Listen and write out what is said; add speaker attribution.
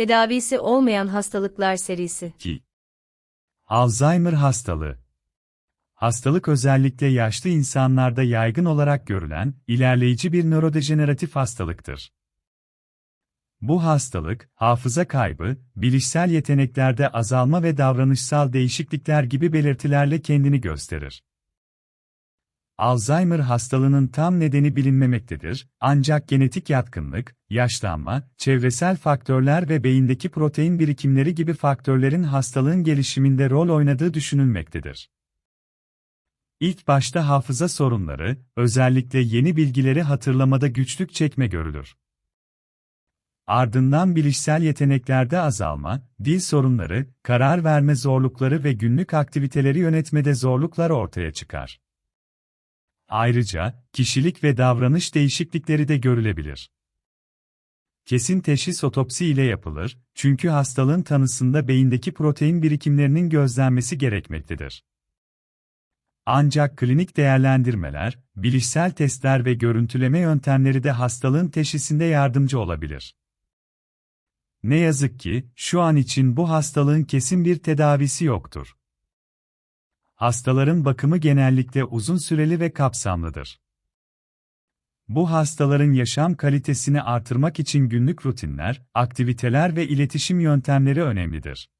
Speaker 1: Tedavisi olmayan hastalıklar serisi.
Speaker 2: 2. Alzheimer hastalığı. Hastalık özellikle yaşlı insanlarda yaygın olarak görülen, ilerleyici bir nörodejeneratif hastalıktır. Bu hastalık, hafıza kaybı, bilişsel yeteneklerde azalma ve davranışsal değişiklikler gibi belirtilerle kendini gösterir. Alzheimer hastalığının tam nedeni bilinmemektedir, ancak genetik yatkınlık, yaşlanma, çevresel faktörler ve beyindeki protein birikimleri gibi faktörlerin hastalığın gelişiminde rol oynadığı düşünülmektedir. İlk başta hafıza sorunları, özellikle yeni bilgileri hatırlamada güçlük çekme görülür. Ardından bilişsel yeteneklerde azalma, dil sorunları, karar verme zorlukları ve günlük aktiviteleri yönetmede zorluklar ortaya çıkar. Ayrıca, kişilik ve davranış değişiklikleri de görülebilir. Kesin teşhis otopsi ile yapılır, çünkü hastalığın tanısında beyindeki protein birikimlerinin gözlenmesi gerekmektedir. Ancak klinik değerlendirmeler, bilişsel testler ve görüntüleme yöntemleri de hastalığın teşhisinde yardımcı olabilir. Ne yazık ki, şu an için bu hastalığın kesin bir tedavisi yoktur. Hastaların bakımı genellikle uzun süreli ve kapsamlıdır. Bu hastaların yaşam kalitesini artırmak için günlük rutinler, aktiviteler ve iletişim yöntemleri önemlidir.